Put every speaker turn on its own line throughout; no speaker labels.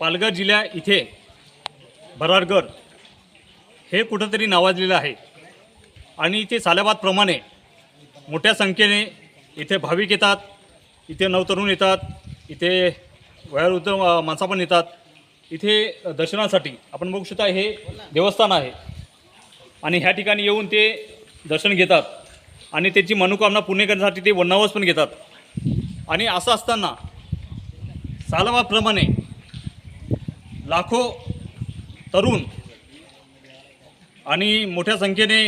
पालघर जिल्ह्या इथे भरारगड हे कुठंतरी नावाजलेलं आहे. आणि इथे सालाबादप्रमाणे मोठ्या संख्येने इथे भाविक येतात इथे नवतरुण येतात इथे वयावृद्ध माणसा माणसं पण येतात. इथे दर्शनासाठी आपण बघू शकता हे देवस्थान आहे. आणि ह्या ठिकाणी येऊन ते दर्शन घेतात. आणि त्याची मनोकामना पूर्ण करण्यासाठी ते वनवास पण घेतात. आणि असं असताना सालाबादप्रमाणे लाखो तरुण आणि मोठ्या संख्येने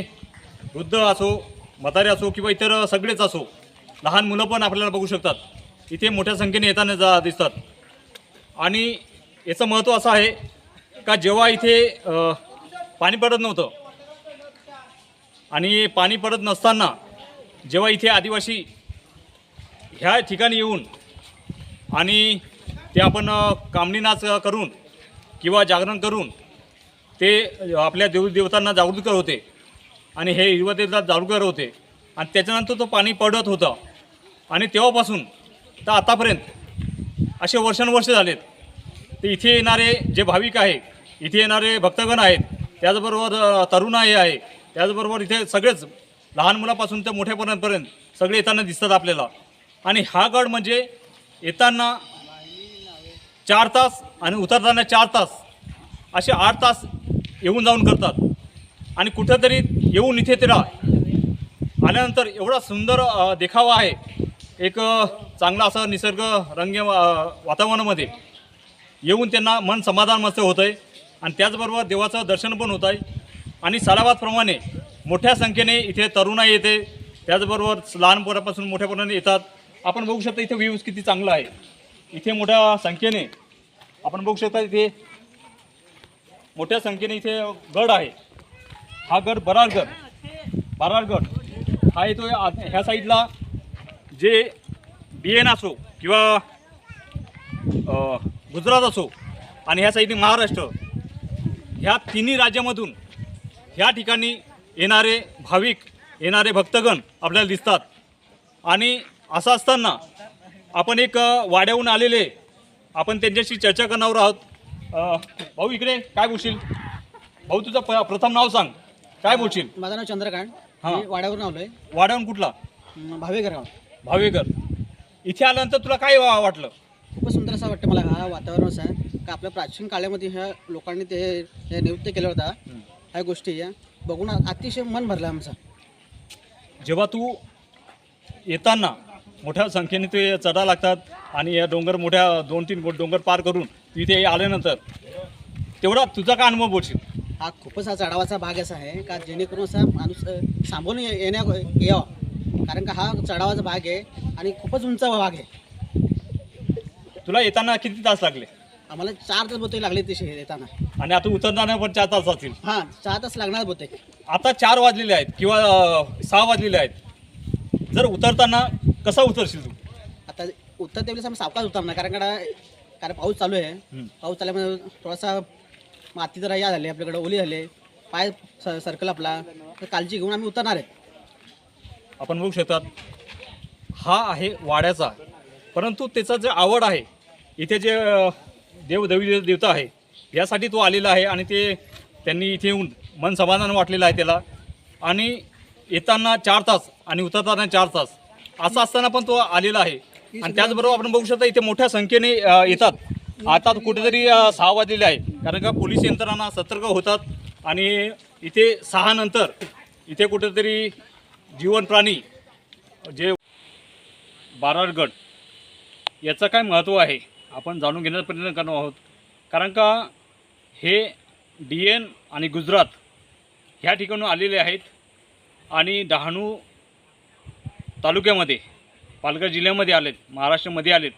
वृद्ध असो म्हातारे असो किंवा इतर सगळेच असो लहान मुलं पण आपल्याला बघू शकतात. इथे मोठ्या संख्येने येताना जा दिसतात. आणि याचं महत्त्व असं आहे का जेव्हा इथे पाणी पडत नव्हतं आणि पाणी पडत नसताना जेव्हा इथे आदिवासी ह्या ठिकाणी येऊन आणि ते आपण अ, कामणी नाच करून किंवा जागरण करून ते आपल्या देवदेवतांना जागृत करत होते. आणि हे युवदेवता जागृत करत होते. आणि त्याच्यानंतर तो पाणी पडत होता. आणि तेव्हापासून तर आतापर्यंत असे वर्षानुवर्ष झालेत. ते इथे येणारे जे भाविक आहे इथे येणारे भक्तगण आहेत त्याचबरोबर अ, तरुण आहे आहे त्याचबरोबर इथे सगळेच लहान मुलापासून ते मोठ्यापर्यंतपर्यंत सगळे येताना दिसतात आपल्याला. आणि हा गड म्हणजे येताना चार तास आणि उतरताना चार तास असे आठ तास येऊन जाऊन करतात. आणि कुठंतरी येऊन इथे तिरा आल्यानंतर एवढा सुंदर देखावा आहे. एक चांगला असा निसर्ग रंग वातावरणामध्ये येऊन त्यांना मन समाधान मस्त होतं आहे आणि त्याचबरोबर देवाचं दर्शन पण होत आहे आणि सालाबादप्रमाणे मोठ्या संख्येने इथे तरुणाई येते. त्याचबरोबर लहान पोरापासून मोठ्यापर्यंत येतात. आपण बघू शकता इथे व्ह्यूज किती चांगला आहे. इथे मोठ्या संख्येने आपण बघू शकता इथे मोठ्या संख्येने इथे गड आहे. हा गड बरारगड बरारगड हा येतो ह्या साईडला जे बी एन असो किंवा गुजरात असो आणि ह्या साईडने महाराष्ट्र ह्या तिन्ही राज्यामधून ह्या ठिकाणी येणारे भाविक येणारे भक्तगण आपल्याला दिसतात. आणि असं असताना आपण एक वाड्याहून आलेले आपण त्यांच्याशी चर्चा करणार आहोत. भाऊ इकडे काय बोलशील? भाऊ तुझं प- प्रथम नाव सांग. काय बोलशील?
माझं नाव चंद्रकांत.
हां.
मी वाड्यावरून आलोय.
वाड्याहून कुठला?
म, भावेकर गाव.
भावेकर इथे आल्यानंतर तुला काय वा- वाटलं?
खूपच सुंदर असं वाटतं मला हा वातावरण असं आहे. का आपल्या प्राचीन काळामध्ये ह्या लोकांनी ते हे नृत्य केलं होता. ह्या गोष्टी या. बघून अतिशय मन भरलं आमचं.
जेव्हा तू येताना मोठ्या संख्येने ते चढा लागतात आणि या डोंगर मोठ्या दोन तीन डोंगर पार करून तू इथे आल्यानंतर तेवढा तुझा काय अनुभव बोलशील?
हा खूपच हा चढावाचा भाग असा आहे का जेणेकरून असा माणूस सांभाळून ये- येण्या यावा. कारण का हा चढावाचा भाग आहे आणि खूपच उंच भाग आहे.
तुला येताना किती तास लागले?
आम्हाला चार तास बोते लागले तसे येताना.
आणि आता उतरताना पण चार तास असतील
हां चार तास लागणार बोते
आता चार वाजलेले आहेत किंवा अं, सहा वाजलेले आहेत. जर उतरताना कसा उतरशील तू?
उत्तर त्यावेळेस आम्ही सावकाश उतरणार कारण का कारण पाऊस चालू आहे. पाऊस चालल्यामुळे थोडासा माती जरा या झाली आपल्याकडे ओली झाली. पाय स- सर्कल आपला. तर काळजी घेऊन आम्ही उतरणार आहे
आपण बघू शकतात हा आहे वाड्याचा. परंतु त्याचा जे आवड आहे इथे जे अ, देव देवी देवता आहे यासाठी तो आलेला आहे आणि ते त्यांनी इथे येऊन मन समाधान वाटलेलं आहे त्याला. आणि येताना चार तास आणि उतरताना चार तास असं असताना पण तो आलेला आहे. आणि त्याचबरोबर आपण बघू शकता इथे मोठ्या संख्येने येतात. आता कुठेतरी सहा वाजलेले आहे. कारण का पोलीस यंत्रणा सतर्क होतात आणि इथे सहा नंतर इथे कुठेतरी जीवन प्राणी जे बारारगड याचं काय महत्त्व आहे? आपण जाणून घेण्याचा प्रयत्न करणार आहोत. कारण का हे डी एन आणि गुजरात ह्या ठिकाणून आलेले आहेत आणि डहाणू तालुक्यामध्ये पालघर जिल्ह्यामध्ये आलेत महाराष्ट्रामध्ये आलेत.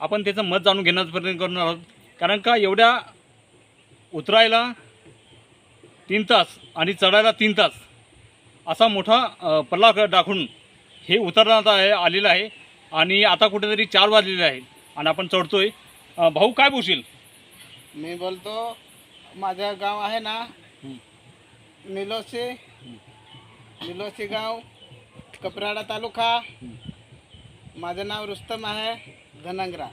आपण त्याचं मत जाणून घेण्याचा प्रयत्न करणार आहोत. कारण का एवढ्या उतरायला तीन तास आणि चढायला तीन तास असा मोठा पल्ला दाखवून हे उतरण्यात आहे आलेलं आहे. आणि आता कुठेतरी चार वाजलेले आहेत आणि आपण चढतोय. भाऊ काय बोलशील?
मी बोलतो माझं गाव आहे ना निलोसी निलोसी गाव कपराडा तालुका. माझं नाव रुस्तम आहे धनंगरा.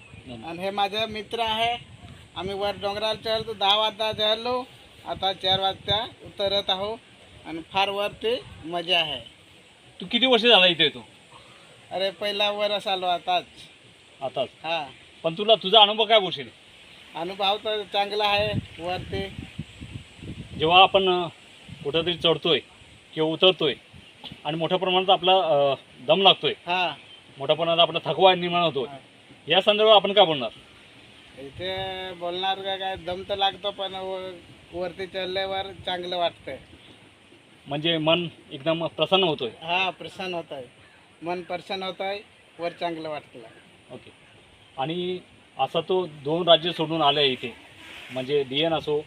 आणि हे माझे मित्र आहे. आम्ही वर डोंगराला चढलो दहा वाजता चढलो. आता चार वाजता उतरत आहो आणि फार वरती मजा आहे.
तू किती वर्ष झाला इथे येतो?
अरे पहिला वरच आलो आताच.
आताच?
हा.
पण तुला तुझा अनुभव काय बोलशील
अनुभव तर चांगला आहे वरती.
जेव्हा आपण कुठंतरी चढतोय किंवा उतरतोय आणि मोठ्या प्रमाणात आपला अ, दम लागतोय
हा.
मोठ्या प्रमाणात आपला थकवा निर्माण होतोय. या संदर्भात आपण काय बोलणार?
इथे बोलणार का काय? दम तर लागतो पण व- वरती चढल्यावर चांगलं वाटतंय.
म्हणजे मन एकदम प्रसन्न होतोय.
हा प्रसन्न होत आहे मन प्रसन्न होत आहे वर चांगलं वाटतं
ओके. आणि असा तो दोन राज्य सोडून आलं आहे इथे. म्हणजे डी एन असो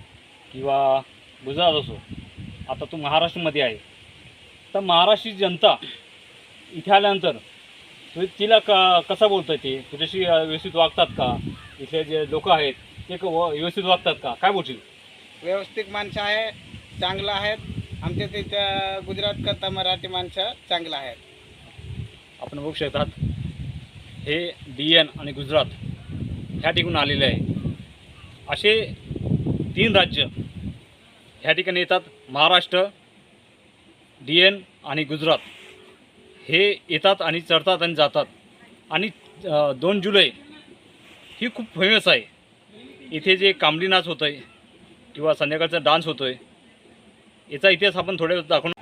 किंवा गुजरात असो. आता तू महाराष्ट्रामध्ये आहे. तर महाराष्ट्रीय जनता इथे आल्यानंतर तू तिला क कसा बोलतोय ते? तुझ्याशी व्यवस्थित वागतात का? इथले जे लोक आहेत ते क- व- व्यवस्थित वागतात का? काय बोलशील?
व्यवस्थित माणसं आहे चांगलं आहेत. आमच्या तिथं गुजरात करता मराठी माणसं चांगलं आहेत.
आपण बघू शकतात हे डी एन आणि गुजरात ह्या ठिकाणून आलेले आहे. असे तीन राज्य ह्या ठिकाणी येतात महाराष्ट्र डी एन आणि गुजरात. हे येतात आणि चढतात आणि जातात. आणि दोन जुलै ही खूप फेमस आहे. इथे जे कामडी नाच होतं आहे किंवा संध्याकाळचा डान्स होतो आहे याचा इतिहास आपण थोड्या दाखवून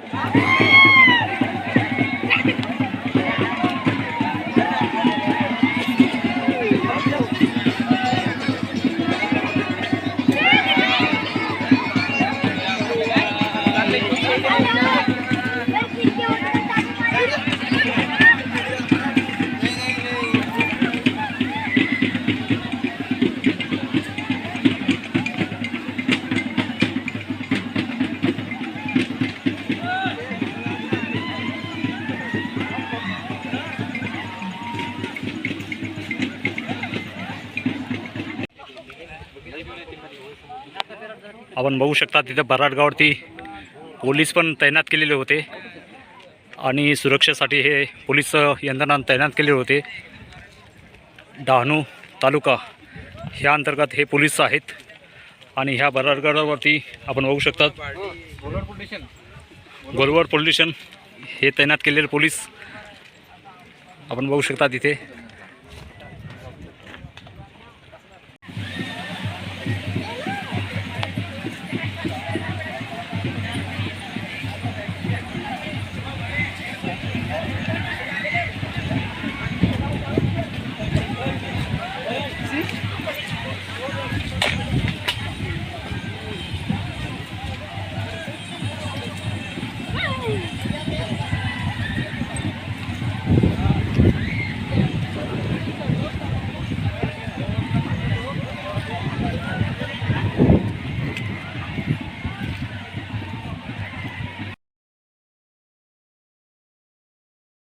आपण बघू शकता तिथं बराडगाववरती पोलीस पण तैनात केलेले होते. आणि सुरक्षेसाठी हे पोलीस यंत्रणा तैनात केले होते. डहाणू तालुका ह्या अंतर्गत हे पोलीस आहेत. आणि ह्या बराडगडावरती आपण बघू शकतात गोलवड पोलीस स्टेशन. हे तैनात केलेले पोलीस आपण बघू शकता तिथे.